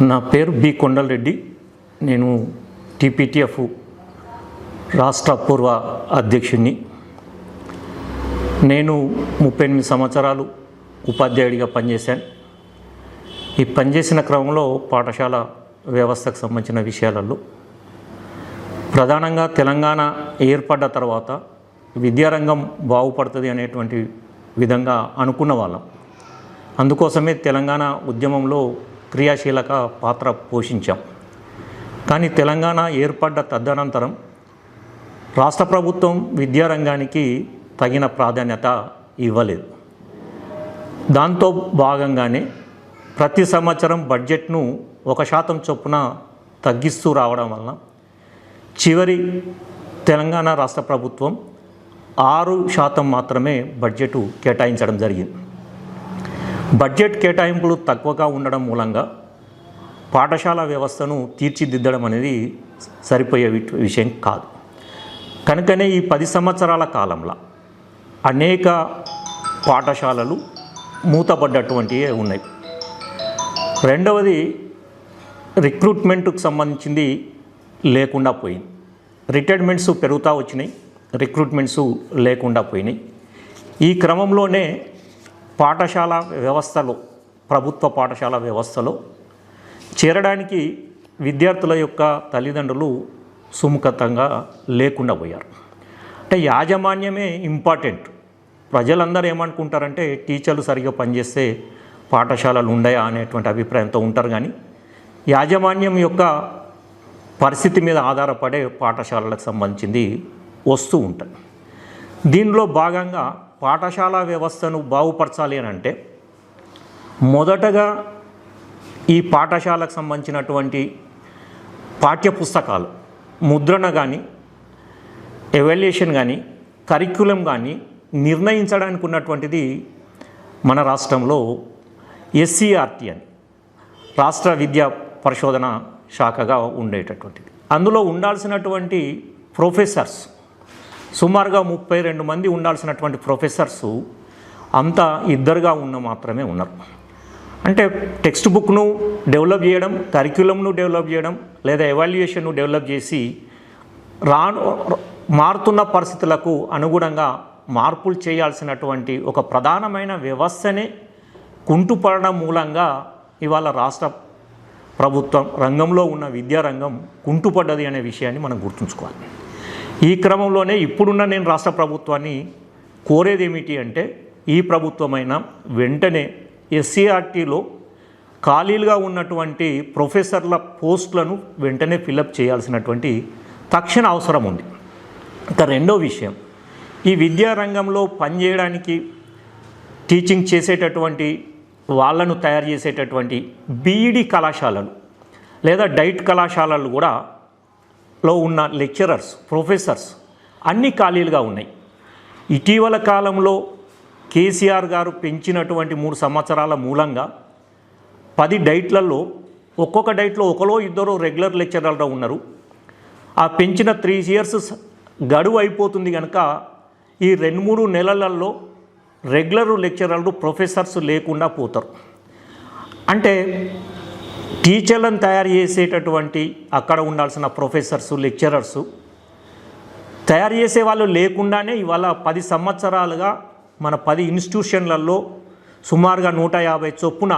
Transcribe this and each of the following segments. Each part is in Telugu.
నా పేరు బి కొండలరెడ్డి. నేను టీపీటీఎఫ్ రాష్ట్ర పూర్వ అధ్యక్షుడిని. నేను ముప్పై ఎనిమిది సంవత్సరాలు ఉపాధ్యాయుడిగా పనిచేశాను. ఈ పనిచేసిన క్రమంలో పాఠశాల వ్యవస్థకు సంబంధించిన విషయాలలో ప్రధానంగా తెలంగాణ ఏర్పడ్డ తర్వాత విద్యారంగం బాగుపడుతుంది అనేటువంటి విధంగా అనుకున్న వాళ్ళం. అందుకోసమే తెలంగాణ ఉద్యమంలో క్రియాశీలక పాత్ర పోషించాం. కానీ తెలంగాణ ఏర్పడ్డ తదనంతరం రాష్ట్ర ప్రభుత్వం విద్యారంగానికి తగిన ప్రాధాన్యత ఇవ్వలేదు. దాంతో భాగంగానే ప్రతి సంవత్సరం బడ్జెట్ను ఒక శాతం చొప్పున తగ్గిస్తూ రావడం వలన చివరి తెలంగాణ రాష్ట్ర ప్రభుత్వం ఆరు శాతం మాత్రమే బడ్జెట్ కేటాయించడం జరిగింది. బడ్జెట్ కేటాయింపులు తక్కువగా ఉండడం మూలంగా పాఠశాల వ్యవస్థను తీర్చిదిద్దడం అనేది సరిపోయే వి- విషయం కాదు. కనుకనే ఈ పది సంవత్సరాల కాలంలో అనేక పాఠశాలలు మూతపడ్డటువంటివే ఉన్నాయి. రెండవది రిక్రూట్మెంట్కు సంబంధించింది లేకుండా పోయింది. రిటైర్మెంట్స్ పెరుగుతూ వచ్చినాయి రిక్రూట్మెంట్స్ లేకుండా పోయినాయి. ఈ క్రమంలోనే పాఠశాల వ్యవస్థలో ప్రభుత్వ పాఠశాల వ్యవస్థలో చేరడానికి విద్యార్థుల యొక్క తల్లిదండ్రులు సుముఖతంగా లేకుండా పోయారు. అంటే యాజమాన్యమే ఇంపార్టెంట్. ప్రజలందరూ ఏమనుకుంటారంటే టీచర్లు సరిగ్గా పనిచేస్తే పాఠశాలలు ఉండయా అనేటువంటి అభిప్రాయంతో ఉంటారు కానీ యాజమాన్యం యొక్క పరిస్థితి మీద ఆధారపడే పాఠశాలలకు సంబంధించింది వస్తూ ఉంటుంది. దీనిలో భాగంగా పాఠశాల వ్యవస్థను బాగుపరచాలి అని అంటే మొదటగా ఈ పాఠశాలకు సంబంధించినటువంటి పాఠ్యపుస్తకాలు ముద్రణ కానీ ఎవాల్యుయేషన్ కానీ కరిక్యులం కానీ నిర్ణయించడానికి ఉన్నటువంటిది మన రాష్ట్రంలో ఎస్సీఆర్టీ అని రాష్ట్ర విద్యా పరిశోధన శాఖగా ఉండేటటువంటిది. అందులో ఉండాల్సినటువంటి ప్రొఫెసర్స్ సుమారుగా ముప్పై రెండు మంది ఉండాల్సినటువంటి ప్రొఫెసర్స్ అంతా ఇద్దరుగా ఉన్న మాత్రమే ఉన్నారు. అంటే టెక్స్ట్ బుక్ను డెవలప్ చేయడం కరిక్యులంను డెవలప్ చేయడం లేదా ఎవాల్యుయేషన్ను డెవలప్ చేసి రాను మారుతున్న పరిస్థితులకు అనుగుణంగా మార్పులు చేయాల్సినటువంటి ఒక ప్రధానమైన వ్యవస్థనే కుంటుపడడం మూలంగా ఇవాళ రాష్ట్ర ప్రభుత్వం రంగంలో ఉన్న విద్యారంగం కుంటుపడ్డది అనే విషయాన్ని మనం గుర్తుంచుకోవాలి. ఈ క్రమంలోనే ఇప్పుడున్న నేను రాష్ట్ర ప్రభుత్వాన్ని కోరేది ఏమిటి అంటే ఈ ప్రభుత్వమైన వెంటనే ఎస్సీఆర్టీలో ఖాళీలుగా ఉన్నటువంటి ప్రొఫెసర్ల పోస్టులను వెంటనే ఫిలప్ చేయాల్సినటువంటి తక్షణ అవసరం ఉంది. ఇక రెండో విషయం ఈ విద్యారంగంలో పనిచేయడానికి టీచింగ్ చేసేటటువంటి వాళ్ళను తయారు చేసేటటువంటి బీఈడి కళాశాలలు లేదా డైట్ కళాశాలలు కూడా లో ఉన్న లెక్చరర్స్ ప్రొఫెసర్స్ అన్ని ఖాళీలుగా ఉన్నాయి. ఇటీవల కాలంలో కేసీఆర్ గారు పెంచినటువంటి మూడు సంవత్సరాల మూలంగా పది డైట్లలో ఒక్కొక్క డైట్లో ఒకలో ఇద్దరు రెగ్యులర్ లెక్చరర్లు ఉన్నారు. ఆ పెంచిన త్రీ ఇయర్స్ గడువు అయిపోతుంది కనుక ఈ రెండు మూడు నెలలలో రెగ్యులర్ లెక్చరర్లు ప్రొఫెసర్స్ లేకుండా పోతారు. అంటే టీచర్లను తయారు చేసేటటువంటి అక్కడ ఉండాల్సిన ప్రొఫెసర్స్ లెక్చరర్స్ తయారు చేసే వాళ్ళు లేకుండానే ఇవాళ పది సంవత్సరాలుగా మన పది ఇన్స్టిట్యూషన్లలో సుమారుగా నూట యాభై చొప్పున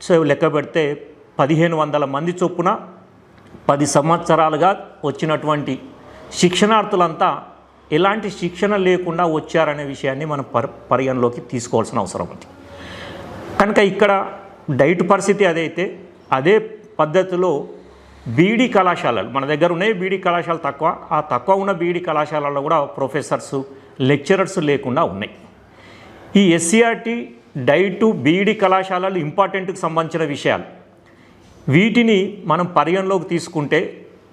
సో లెక్క పెడితే పదిహేను వందల మంది చొప్పున పది సంవత్సరాలుగా వచ్చినటువంటి శిక్షణార్థులంతా ఎలాంటి శిక్షణ లేకుండా వచ్చారనే విషయాన్ని మనం పరి పరిగణలోకి తీసుకోవాల్సిన అవసరం ఉంది. కనుక ఇక్కడ డైట్ పరిస్థితి అదైతే అదే పద్ధతిలో బీడీ కళాశాలలు మన దగ్గర ఉన్నాయి బీడీ కళాశాలలు తక్కువ ఆ తక్కువ ఉన్న బీడీ కళాశాలలో కూడా ప్రొఫెసర్స్ లెక్చరర్స్ లేకుండా ఉన్నాయి. ఈ ఎస్సీఆర్టీ డైటు బీఈడి కళాశాలలు ఇంపార్టెంట్కి సంబంధించిన విషయాలు. వీటిని మనం పరిగణలోకి తీసుకుంటే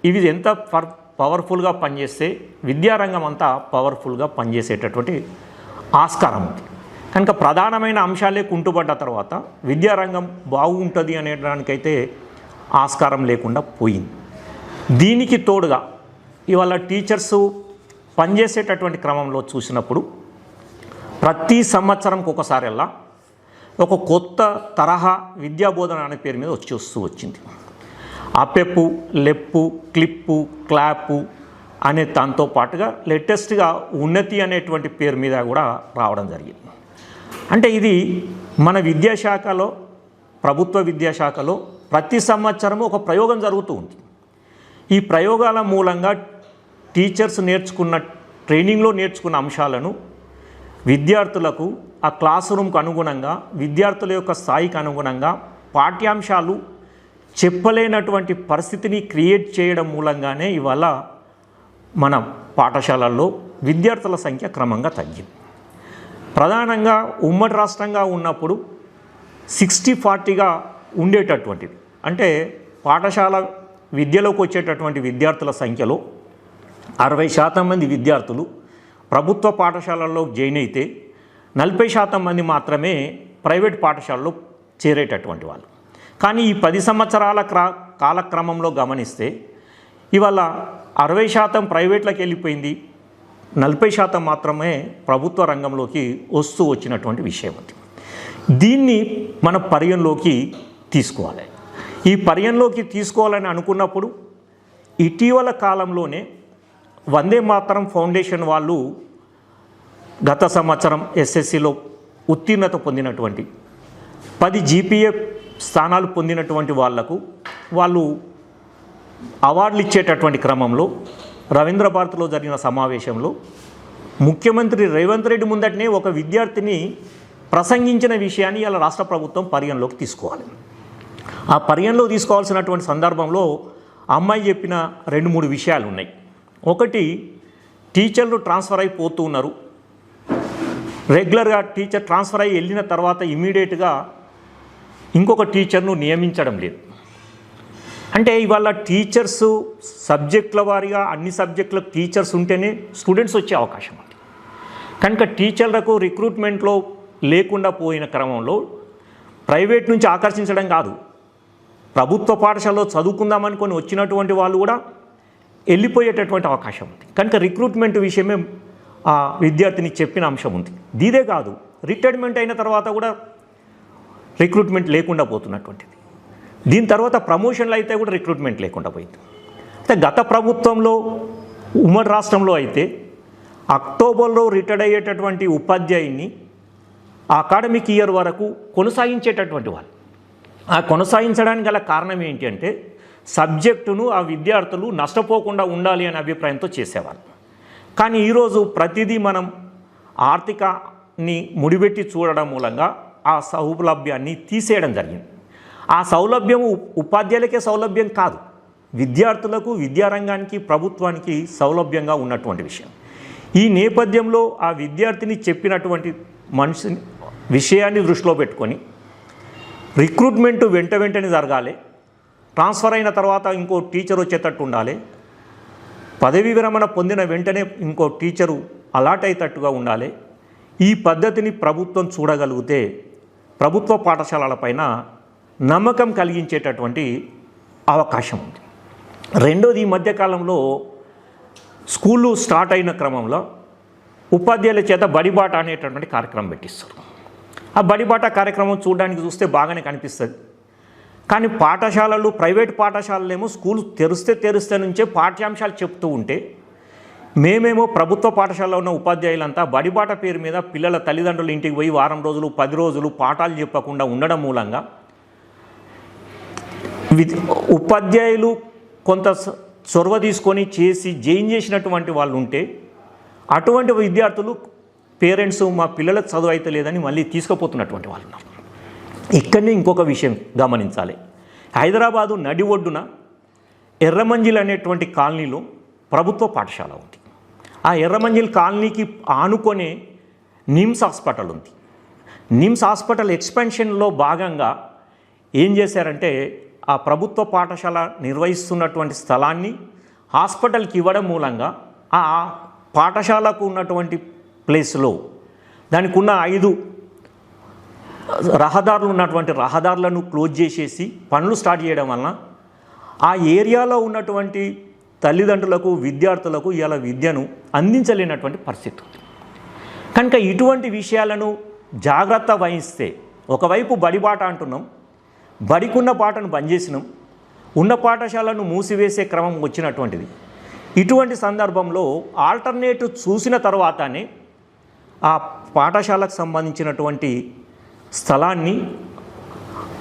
ఇవి ఎంత పర్ పవర్ఫుల్గా పనిచేస్తే విద్యారంగం అంతా పవర్ఫుల్గా పనిచేసేటటువంటి ఆస్కారం ఉంది. కనుక ప్రధానమైన అంశాలే కుంటుపడ్డ తర్వాత విద్యారంగం బాగుంటుంది అనేదానికైతే ఆస్కారం లేకుండా పోయింది. దీనికి తోడుగా ఇవాళ టీచర్సు పనిచేసేటటువంటి క్రమంలో చూసినప్పుడు ప్రతి సంవత్సరంకి ఒకసారి ఒక కొత్త తరహా విద్యాబోధన అనే పేరు మీద వచ్చి వస్తూ వచ్చింది. అపెప్పు లెప్పు క్లిప్పు క్లాపు అనే దాంతో పాటుగా లేటెస్ట్గా ఉన్నతి అనేటువంటి పేరు మీద కూడా రావడం జరిగింది. అంటే ఇది మన విద్యాశాఖలో ప్రభుత్వ విద్యాశాఖలో ప్రతి సంవత్సరము ఒక ప్రయోగం జరుగుతూ ఉంది ఈ ప్రయోగాల మూలంగా టీచర్స్ నేర్చుకున్న ట్రైనింగ్లో నేర్చుకున్న అంశాలను విద్యార్థులకు ఆ క్లాస్ రూమ్కు అనుగుణంగా విద్యార్థుల యొక్క స్థాయికి అనుగుణంగా పాఠ్యాంశాలు చెప్పలేనటువంటి పరిస్థితిని క్రియేట్ చేయడం మూలంగానే ఇవాళ మన పాఠశాలల్లో విద్యార్థుల సంఖ్య క్రమంగా తగ్గింది. ప్రధానంగా ఉమ్మడి రాష్ట్రంగా ఉన్నప్పుడు సిక్స్టీ ఫార్టీగా ఉండేటటువంటిది. అంటే పాఠశాల విద్యలోకి వచ్చేటటువంటి విద్యార్థుల సంఖ్యలో అరవై శాతం మంది విద్యార్థులు ప్రభుత్వ పాఠశాలల్లో జాయిన్ అయితే నలభై శాతం మంది మాత్రమే ప్రైవేట్ పాఠశాలలో చేరేటటువంటి వాళ్ళు. కానీ ఈ పది సంవత్సరాల క్రా కాలక్రమంలో గమనిస్తే ఇవాళ అరవై శాతం ప్రైవేట్లకు వెళ్ళిపోయింది. నలభై శాతం మాత్రమే ప్రభుత్వ రంగంలోకి వస్తూ వచ్చినటువంటి విషయం అది. దీన్ని మన పర్యంలోకి తీసుకోవాలి. ఈ పర్యంలోకి తీసుకోవాలని అనుకున్నప్పుడు ఇటీవల కాలంలోనే వందే మాతరం ఫౌండేషన్ వాళ్ళు గత సంవత్సరం ఎస్ఎస్సిలో ఉత్తీర్ణత పొందినటువంటి పది జీపీఏ స్థానాలు పొందినటువంటి వాళ్ళకు వాళ్ళు అవార్డులు ఇచ్చేటటువంటి క్రమంలో రవీంద్ర భారత్లో జరిగిన సమావేశంలో ముఖ్యమంత్రి రేవంత్ రెడ్డి ముందటనే ఒక విద్యార్థిని ప్రసంగించిన విషయాన్ని ఇలా రాష్ట్ర ప్రభుత్వం పరిగణలోకి తీసుకోవాలి. ఆ పరిగణలో తీసుకోవాల్సినటువంటి సందర్భంలో అమ్మాయి చెప్పిన రెండు మూడు విషయాలు ఉన్నాయి. ఒకటి టీచర్లు ట్రాన్స్ఫర్ అయిపోతూ ఉన్నారు. రెగ్యులర్గా టీచర్ ట్రాన్స్ఫర్ అయ్యి వెళ్ళిన తర్వాత ఇమీడియట్గా ఇంకొక టీచర్ను నియమించడం లేదు. అంటే ఇవాళ టీచర్స్ సబ్జెక్టుల వారీగా అన్ని సబ్జెక్టులకు టీచర్స్ ఉంటేనే స్టూడెంట్స్ వచ్చే అవకాశం ఉంది. కనుక టీచర్లకు రిక్రూట్మెంట్లో లేకుండా పోయిన క్రమంలో ప్రైవేట్ నుంచి ఆకర్షించడం కాదు. ప్రభుత్వ పాఠశాలలో చదువుకుందామని కొన్ని వచ్చినటువంటి వాళ్ళు కూడా వెళ్ళిపోయేటటువంటి అవకాశం ఉంది. కనుక రిక్రూట్మెంట్ విషయమే ఆ విద్యార్థిని చెప్పిన అంశం ఉంది. దీదే కాదు రిటైర్మెంట్ అయిన తర్వాత కూడా రిక్రూట్మెంట్ లేకుండా పోతున్నటువంటిది. దీని తర్వాత ప్రమోషన్లు అయితే కూడా రిక్రూట్మెంట్ లేకుండా పోయింది. అయితే గత ప్రభుత్వంలో ఉమ్మడి రాష్ట్రంలో అయితే అక్టోబర్లో రిటైర్డ్ అయ్యేటటువంటి ఉపాధ్యాయుని అకాడమిక్ ఇయర్ వరకు కొనసాగించేటటువంటి వాళ్ళు. ఆ కొనసాగించడానికి గల కారణం ఏంటి అంటే సబ్జెక్టును ఆ విద్యార్థులు నష్టపోకుండా ఉండాలి అనే అభిప్రాయంతో చేసేవాళ్ళు. కానీ ఈరోజు ప్రతిదీ మనం ఆర్థికాన్ని ముడిపెట్టి చూడడం మూలంగా ఆ సౌలభ్యాన్ని తీసేయడం జరిగింది. ఆ సౌలభ్యము ఉపాధ్యాయులకే సౌలభ్యం కాదు. విద్యార్థులకు విద్యారంగానికి ప్రభుత్వానికి సౌలభ్యంగా ఉన్నటువంటి విషయం. ఈ నేపథ్యంలో ఆ విద్యార్థిని చెప్పినటువంటి మనిషిని విషయాన్ని దృష్టిలో పెట్టుకొని రిక్రూట్మెంట్ వెంట వెంటనే జరగాలి. ట్రాన్స్ఫర్ అయిన తర్వాత ఇంకో టీచర్ వచ్చేటట్టు ఉండాలి. పదవీ విరమణ పొందిన వెంటనే ఇంకో టీచరు అలాట్ అయ్యేటట్టుగా ఉండాలి. ఈ పద్ధతిని ప్రభుత్వం చూడగలిగితే ప్రభుత్వ పాఠశాలల పైన నమ్మకం కలిగించేటటువంటి అవకాశం ఉంది. రెండోది ఈ మధ్యకాలంలో స్కూళ్ళు స్టార్ట్ అయిన క్రమంలో ఉపాధ్యాయుల చేత బడిబాట అనేటటువంటి కార్యక్రమం పెట్టిస్తారు. ఆ బడిబాట కార్యక్రమం చూడడానికి చూస్తే బాగానే కనిపిస్తుంది. కానీ పాఠశాలలు ప్రైవేట్ పాఠశాలలేమో స్కూల్ తెరిస్తే తెరిస్తే నుంచే పాఠ్యాంశాలు చెప్తూ ఉంటే మేమేమో ప్రభుత్వ పాఠశాలలో ఉన్న ఉపాధ్యాయులంతా బడిబాట పేరు మీద పిల్లల తల్లిదండ్రుల ఇంటికి పోయి వారం రోజులు పది రోజులు పాఠాలు చెప్పకుండా ఉండడం మూలంగా ఉపాధ్యాయులు కొంత చొరవ తీసుకొని చేసి జైన్ చేసినటువంటి వాళ్ళు ఉంటే అటువంటి విద్యార్థులు పేరెంట్స్ మా పిల్లలకు చదువు అయితే లేదని మళ్ళీ తీసుకుపోతున్నటువంటి వాళ్ళు ఉన్నారు. ఇక్కడనే ఇంకొక విషయం గమనించాలి. హైదరాబాదు నడి ఒడ్డున ఎర్రమంజిల్ అనేటువంటి కాలనీలో ప్రభుత్వ పాఠశాల ఉంది. ఆ ఎర్రమంజిల్ కాలనీకి ఆనుకొనే నిమ్స్ హాస్పిటల్ ఉంది. నిమ్స్ హాస్పిటల్ ఎక్స్పెన్షన్లో భాగంగా ఏం చేశారంటే ఆ ప్రభుత్వ పాఠశాల నిర్వహిస్తున్నటువంటి స్థలాన్ని హాస్పిటల్కి ఇవ్వడం మూలంగా ఆ పాఠశాలకు ఉన్నటువంటి ప్లేస్లో దానికి ఉన్న ఐదు రహదారులు ఉన్నటువంటి రహదారులను క్లోజ్ చేసేసి పనులు స్టార్ట్ చేయడం వలన ఆ ఏరియాలో ఉన్నటువంటి తల్లిదండ్రులకు విద్యార్థులకు ఇలా విద్యను అందించలేనటువంటి పరిస్థితి ఉంది. కనుక ఇటువంటి విషయాలను జాగ్రత్త వహిస్తే ఒకవైపు బడిబాట అంటున్నాం బడికున్న పాటను బంద్ చేసినాం ఉన్న పాఠశాలను మూసివేసే క్రమం వచ్చినటువంటిది. ఇటువంటి సందర్భంలో ఆల్టర్నేటివ్ చూసిన తర్వాతనే ఆ పాఠశాలకు సంబంధించినటువంటి స్థలాన్ని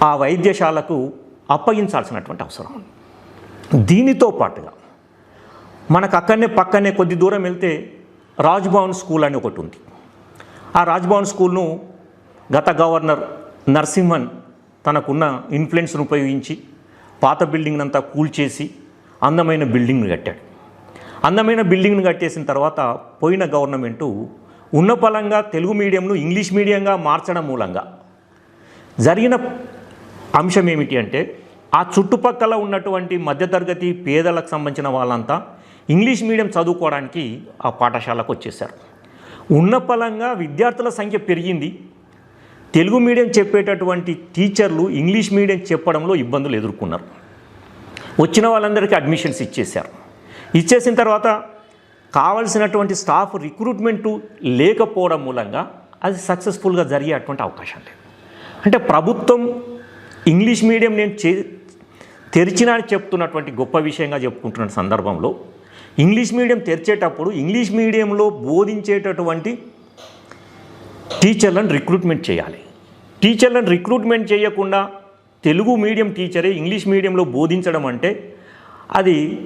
ఆ వైద్యశాలకు అప్పగించాల్సినటువంటి అవసరం. దీనితో పాటుగా మనకు అక్కడనే పక్కనే కొద్ది దూరం వెళ్తే రాజ్భవన్ స్కూల్ అని ఒకటి ఉంది. ఆ రాజ్భవన్ స్కూల్ను గత గవర్నర్ నరసింహన్ తనకున్న ఇన్ఫ్లుయెన్స్ను ఉపయోగించి పాత బిల్డింగ్ అంతా కూల్చేసి అందమైన బిల్డింగ్ను కట్టాడు. అందమైన బిల్డింగ్ను కట్టేసిన తర్వాత పోయిన గవర్నమెంటు ఉన్నపలంగా తెలుగు మీడియంను ఇంగ్లీష్ మీడియంగా మార్చడం మూలంగా జరిగిన అంశం ఏమిటి అంటే ఆ చుట్టుపక్కల ఉన్నటువంటి మధ్యతరగతి పేదలకు సంబంధించిన వాళ్ళంతా ఇంగ్లీష్ మీడియం చదువుకోవడానికి ఆ పాఠశాలకు వచ్చేసారు ఉన్నపలంగా విద్యార్థుల సంఖ్య పెరిగింది. తెలుగు మీడియం చెప్పేటటువంటి టీచర్లు ఇంగ్లీష్ మీడియం చెప్పడంలో ఇబ్బందులు ఎదుర్కొన్నారు. వచ్చిన వాళ్ళందరికీ అడ్మిషన్స్ ఇచ్చేశారు. ఇచ్చేసిన తర్వాత కావలసినటువంటి స్టాఫ్ రిక్రూట్మెంటు లేకపోవడం మూలంగా అది సక్సెస్ఫుల్గా జరిగేటువంటి అవకాశం లేదు. అంటే ప్రభుత్వం ఇంగ్లీష్ మీడియం నేను చే తెరిచినా అని చెప్తున్నటువంటి గొప్ప విషయంగా చెప్పుకుంటున్న సందర్భంలో ఇంగ్లీష్ మీడియం తెరిచేటప్పుడు ఇంగ్లీష్ మీడియంలో బోధించేటటువంటి టీచర్లను రిక్రూట్మెంట్ చేయాలి. టీచర్లను రిక్రూట్మెంట్ చేయకుండా తెలుగు మీడియం టీచరే ఇంగ్లీష్ మీడియంలో బోధించడం అంటే అది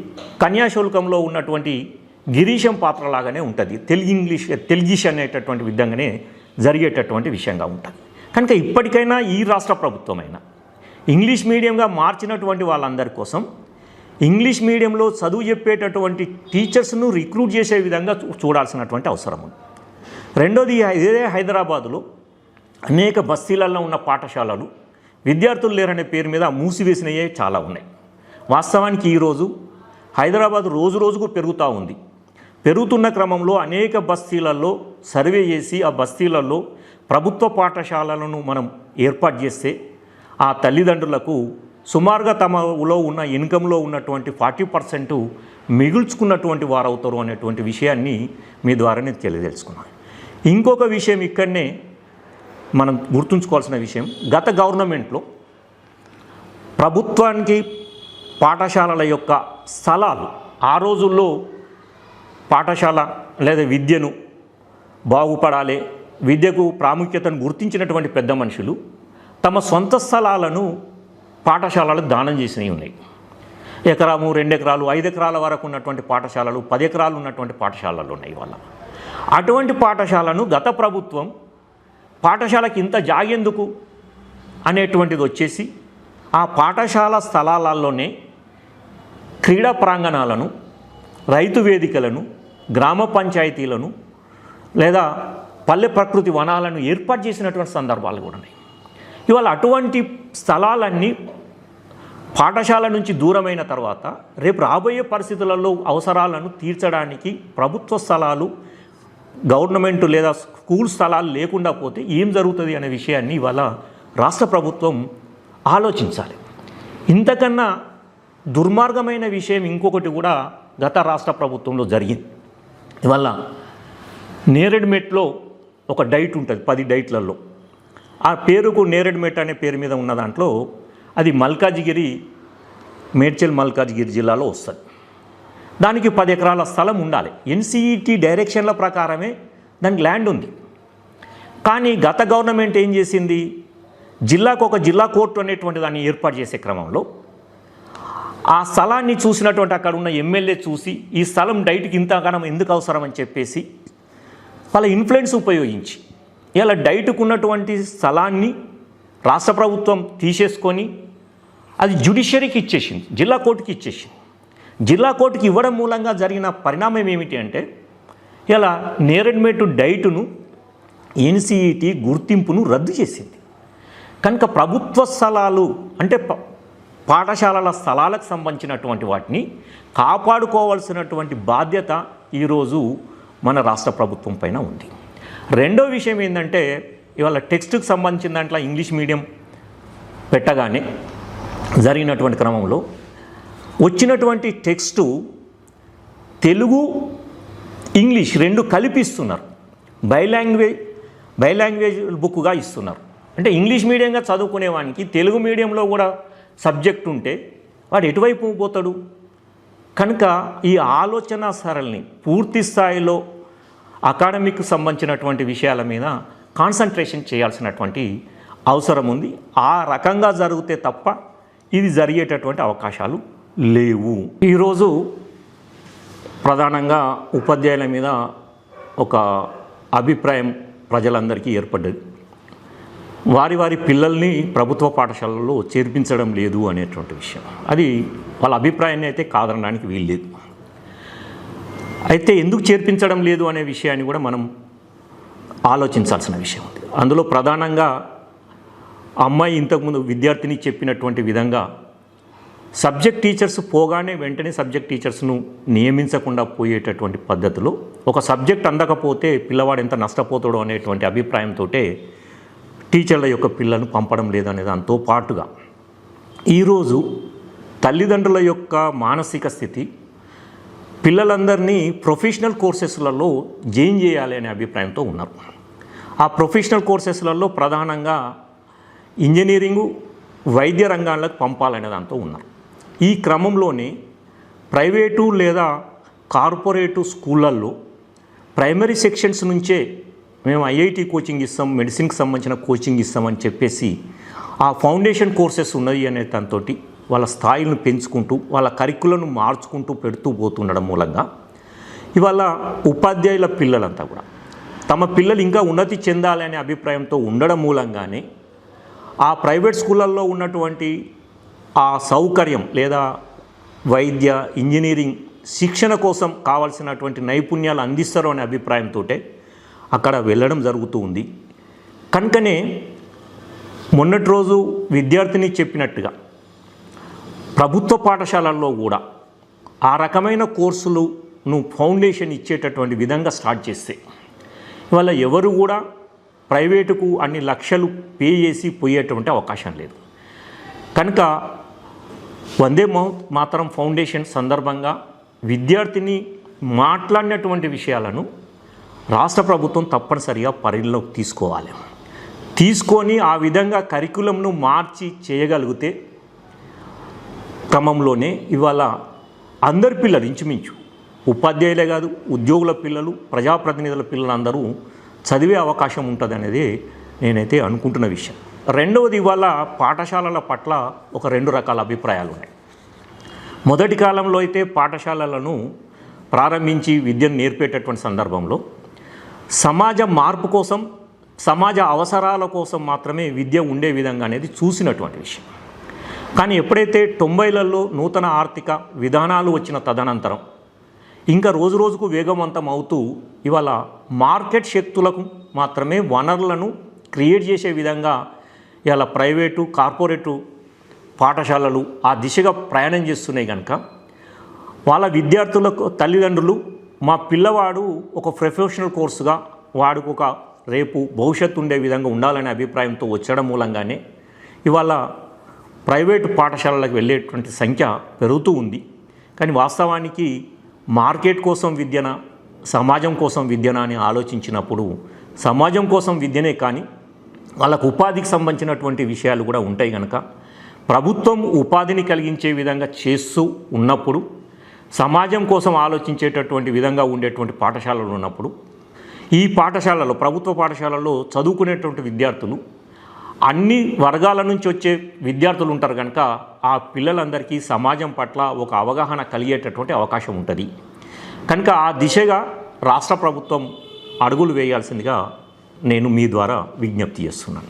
కన్యాశుల్కంలో ఉన్నటువంటి గిరీశం పాత్రలాగానే ఉంటుంది. తెలుగు ఇంగ్లీష్ తెలుగిష్ అనేటటువంటి విధంగానే జరిగేటటువంటి విషయంగా ఉంటుంది. కనుక ఇప్పటికైనా ఈ రాష్ట్ర ప్రభుత్వమైనా ఇంగ్లీష్ మీడియంగా మార్చినటువంటి వాళ్ళందరి కోసం ఇంగ్లీష్ మీడియంలో చదువు చెప్పేటటువంటి టీచర్స్ను రిక్రూట్ చేసే విధంగా చూడాల్సినటువంటి అవసరం ఉంది. రెండోది ఇదే హైదరాబాదులో అనేక బస్తీలలో ఉన్న పాఠశాలలు విద్యార్థులు లేరనే పేరు మీద మూసివేసినవే చాలా ఉన్నాయి. వాస్తవానికి ఈరోజు హైదరాబాద్ రోజు రోజుకు పెరుగుతూ ఉంది. పెరుగుతున్న క్రమంలో అనేక బస్తీలలో సర్వే చేసి ఆ బస్తీలలో ప్రభుత్వ పాఠశాలలను మనం ఏర్పాటు చేస్తే ఆ తల్లిదండ్రులకు సుమారుగా తమలో ఉన్న ఇన్కంలో ఉన్నటువంటి ఫార్టీ పర్సెంట్ మిగుల్చుకున్నటువంటి వారు అవుతారు అనేటువంటి విషయాన్ని మీ ద్వారా నేను తెలియదలుచుకున్నాను ఇంకొక విషయం ఇక్కడనే మనం గుర్తుంచుకోవాల్సిన విషయం. గత గవర్నమెంట్లో ప్రభుత్వానికి పాఠశాలల యొక్క స్థలాలు ఆ రోజుల్లో పాఠశాల లేదా విద్యను బాగుపడాలి విద్యకు ప్రాముఖ్యతను గుర్తించినటువంటి పెద్ద మనుషులు తమ సొంత స్థలాలను పాఠశాలలకు దానం చేసినవి ఉన్నాయి. ఎకరాము రెండు ఎకరాలు ఐదు ఎకరాల వరకు ఉన్నటువంటి పాఠశాలలు పది ఎకరాలు ఉన్నటువంటి పాఠశాలలు ఉన్నాయి వాళ్ళ. అటువంటి పాఠశాలను గత ప్రభుత్వం పాఠశాలకి ఇంత జాగెందుకు అనేటువంటిది వచ్చేసి ఆ పాఠశాల స్థలాలలోనే క్రీడా ప్రాంగణాలను రైతు వేదికలను గ్రామ పంచాయతీలను లేదా పల్లె ప్రకృతి వనాలను ఏర్పాటు చేసినటువంటి సందర్భాలు కూడా ఉన్నాయి. ఇవాళ అటువంటి స్థలాలన్నీ పాఠశాల నుంచి దూరమైన తర్వాత రేపు రాబోయే పరిస్థితులలో అవసరాలను తీర్చడానికి ప్రభుత్వ స్థలాలు గవర్నమెంట్ లేదా స్కూల్ స్థలాలు లేకుండా పోతే ఏం జరుగుతుంది అనే విషయాన్ని ఇవాళ రాష్ట్ర ప్రభుత్వం ఆలోచించాలి. ఇంతకన్నా దుర్మార్గమైన విషయం ఇంకొకటి కూడా గత రాష్ట్ర ప్రభుత్వంలో జరిగింది. ఇవల్ల నేరెడ్మెట్లో ఒక డైట్ ఉంటుంది పది డైట్లలో. ఆ పేరుకు నేరెడ్మెట్ అనే పేరు మీద ఉన్న దాంట్లో అది మల్కాజిగిరి మేడ్చల్ మల్కాజిగిరి జిల్లాలో వస్తుంది. దానికి పది ఎకరాల స్థలం ఉండాలి. ఎన్సీఈటీ డైరెక్షన్ల ప్రకారమే దానికి ల్యాండ్ ఉంది. కానీ గత గవర్నమెంట్ ఏం చేసింది? జిల్లాకు ఒక జిల్లా కోర్టు అనేటువంటి దాన్ని ఏర్పాటు చేసే క్రమంలో ఆ స్థలాన్ని చూసినటువంటి అక్కడ ఉన్న ఎమ్మెల్యే చూసి ఈ స్థలం డైట్కి ఇంతగానం ఎందుకు అవసరం అని చెప్పేసి వాళ్ళ ఇన్ఫ్లుయెన్స్ ఉపయోగించి ఇలా డైట్కు ఉన్నటువంటి స్థలాన్ని రాష్ట్ర ప్రభుత్వం తీసేసుకొని అది జ్యుడిషియరీకి ఇచ్చేసింది జిల్లా కోర్టుకి ఇచ్చేసింది. జిల్లా కోర్టుకి ఇవ్వడం మూలంగా జరిగిన పరిణామం ఏమిటి అంటే ఇలా నేరెడ్మేటు డైటును ఎన్సీఈటీ గుర్తింపును రద్దు చేసింది. కనుక ప్రభుత్వ స్థలాలు అంటే ప- పాఠశాలల స్థలాలకు సంబంధించినటువంటి వాటిని కాపాడుకోవాల్సినటువంటి బాధ్యత ఈరోజు మన రాష్ట్ర ప్రభుత్వం పైన ఉంది. రెండో విషయం ఏంటంటే ఇవాళ టెక్స్ట్కి సంబంధించిన దాంట్లో ఇంగ్లీష్ మీడియం పెట్టగానే జరిగినటువంటి క్రమంలో వచ్చినటువంటి టెక్స్టు తెలుగు ఇంగ్లీష్ రెండు కలిపి ఇస్తున్నారు బై లాంగ్వేజ్ బై లాంగ్వేజ్ బుక్గా ఇస్తున్నారు. అంటే ఇంగ్లీష్ మీడియంగా చదువుకునేవానికి తెలుగు మీడియంలో కూడా సబ్జెక్ట్ ఉంటే వాడు ఎటువైపు పోతాడు? కనుక ఈ ఆలోచన సరళిని పూర్తి స్థాయిలో అకాడమిక్ సంబంధించినటువంటి విషయాల మీద కాన్సన్ట్రేషన్ చేయాల్సినటువంటి అవసరం ఉంది. ఆ రకంగా జరిగితే తప్ప ఇది జరిగేటటువంటి అవకాశాలు లేవు. ఈరోజు ప్రధానంగా ఉపాధ్యాయుల మీద ఒక అభిప్రాయం ప్రజలందరికీ ఏర్పడ్డది. వారి వారి పిల్లల్ని ప్రభుత్వ పాఠశాలల్లో చేర్పించడం లేదు అనేటువంటి విషయం. అది వాళ్ళ అభిప్రాయాన్ని అయితే కాదనడానికి వీల్లేదు. అయితే ఎందుకు చేర్పించడం లేదు అనే విషయాన్ని కూడా మనం ఆలోచించాల్సిన విషయం ఉంది అందులో ప్రధానంగా అమ్మాయి ఇంతకుముందు విద్యార్థిని చెప్పినటువంటి విధంగా సబ్జెక్ట్ టీచర్స్ పోగానే వెంటనే సబ్జెక్ట్ టీచర్స్ను నియమించకుండా పోయేటటువంటి పద్ధతిలో. ఒక సబ్జెక్ట్ అందకపోతే పిల్లవాడు ఎంత నష్టపోతాడో అనేటువంటి అభిప్రాయంతో టీచర్ల యొక్క పిల్లలను పంపడం లేదనే దాంతో పాటుగా. ఈరోజు తల్లిదండ్రుల యొక్క మానసిక స్థితి పిల్లలందరినీ ప్రొఫెషనల్ కోర్సెస్లలో జాయిన్ చేయాలి అనే అభిప్రాయంతో ఉన్నారు. ఆ ప్రొఫెషనల్ కోర్సెస్లలో ప్రధానంగా ఇంజనీరింగు వైద్య రంగాలకు పంపాలనే దాంతో ఉన్నారు. ఈ క్రమంలోనే ప్రైవేటు లేదా కార్పొరేటు స్కూళ్ళల్లో ప్రైమరీ సెక్షన్స్ నుంచే మేము ఐఐటి కోచింగ్ ఇస్తాం మెడిసిన్కి సంబంధించిన కోచింగ్ ఇస్తామని చెప్పేసి ఆ ఫౌండేషన్ కోర్సెస్ ఉన్నది అనే దాంతో వాళ్ళ స్థాయిలను పెంచుకుంటూ వాళ్ళ కరికులను మార్చుకుంటూ పెడుతూ పోతుండడం మూలంగా ఇవాళ ఉపాధ్యాయుల పిల్లలంతా కూడా తమ పిల్లలు ఇంకా ఉన్నతి చెందాలనే అభిప్రాయంతో ఉండడం మూలంగానే ఆ ప్రైవేట్ స్కూళ్ళల్లో ఉన్నటువంటి ఆ సౌకర్యం లేదా వైద్య ఇంజనీరింగ్ శిక్షణ కోసం కావాల్సినటువంటి నైపుణ్యాలు అందిస్తారు అనే అభిప్రాయంతో అక్కడ వెళ్ళడం జరుగుతూ ఉంది. కనుకనే మొన్నటి రోజు విద్యార్థిని చెప్పినట్టుగా ప్రభుత్వ పాఠశాలల్లో కూడా ఆ రకమైన కోర్సులను ఫౌండేషన్ ఇచ్చేటటువంటి విధంగా స్టార్ట్ చేస్తే ఇవాళ ఎవరు కూడా ప్రైవేటుకు అన్ని లక్షలు పే చేసి పోయేటువంటి అవకాశం లేదు. కనుక వందే మాతరం ఫౌండేషన్ సందర్భంగా విద్యార్థిని మాట్లాడినటువంటి విషయాలను రాష్ట్ర ప్రభుత్వం తప్పనిసరిగా పరిగణలోకి తీసుకోవాలి. తీసుకొని ఆ విధంగా కరికులంను మార్చి చేయగలిగితే క్రమంలోనే ఇవాళ అందరి పిల్లలు ఇంచుమించు ఉపాధ్యాయులే కాదు ఉద్యోగుల పిల్లలు ప్రజాప్రతినిధుల పిల్లలందరూ చదివే అవకాశం ఉంటుంది అనేది నేనైతే అనుకుంటున్న విషయం. రెండవది ఇవాళ పాఠశాలల పట్ల ఒక రెండు రకాల అభిప్రాయాలు ఉన్నాయి మొదటి కాలంలో అయితే పాఠశాలలను ప్రారంభించి విద్యను నేర్పేటటువంటి సందర్భంలో సమాజ మార్పు కోసం సమాజ అవసరాల కోసం మాత్రమే విద్య ఉండే విధంగా అనేది చూసినటువంటి విషయం. కానీ ఎప్పుడైతే తొంభైలలో నూతన ఆర్థిక విధానాలు వచ్చిన తదనంతరం ఇంకా రోజు రోజుకు వేగవంతం అవుతూ ఇవాళ మార్కెట్ శక్తులకు మాత్రమే వనరులను క్రియేట్ చేసే విధంగా ఇవాళ ప్రైవేటు కార్పొరేటు పాఠశాలలు ఆ దిశగా ప్రయాణం చేస్తున్నాయి కనుక వాళ్ళ విద్యార్థులకు తల్లిదండ్రులు మా పిల్లవాడు ఒక ప్రొఫెషనల్ కోర్సుగా వాడికి ఒక రేపు భవిష్యత్తు ఉండే విధంగా ఉండాలనే అభిప్రాయంతో వచ్చడం మూలంగానే ఇవాళ ప్రైవేటు పాఠశాలలకు వెళ్ళేటువంటి సంఖ్య పెరుగుతూ ఉంది. కానీ వాస్తవానికి మార్కెట్ కోసం విద్యన సమాజం కోసం విద్యన అని ఆలోచించినప్పుడు సమాజం కోసం విద్యనే కానీ వాళ్ళకు ఉపాధికి సంబంధించినటువంటి విషయాలు కూడా ఉంటాయి కనుక ప్రభుత్వం ఉపాధిని కలిగించే విధంగా చేస్తూ ఉన్నప్పుడు సమాజం కోసం ఆలోచించేటటువంటి విధంగా ఉండేటువంటి పాఠశాలలు ఉన్నప్పుడు ఈ పాఠశాలలో ప్రభుత్వ పాఠశాలలో చదువుకునేటువంటి విద్యార్థులు అన్ని వర్గాల నుంచి వచ్చే విద్యార్థులు ఉంటారు కనుక ఆ పిల్లలందరికీ సమాజం పట్ల ఒక అవగాహన కలిగేటటువంటి అవకాశం ఉంటుంది. కనుక ఆ దిశగా రాష్ట్ర ప్రభుత్వం అడుగులు వేయాల్సిందిగా నేను మీ ద్వారా విజ్ఞప్తి చేస్తున్నాను.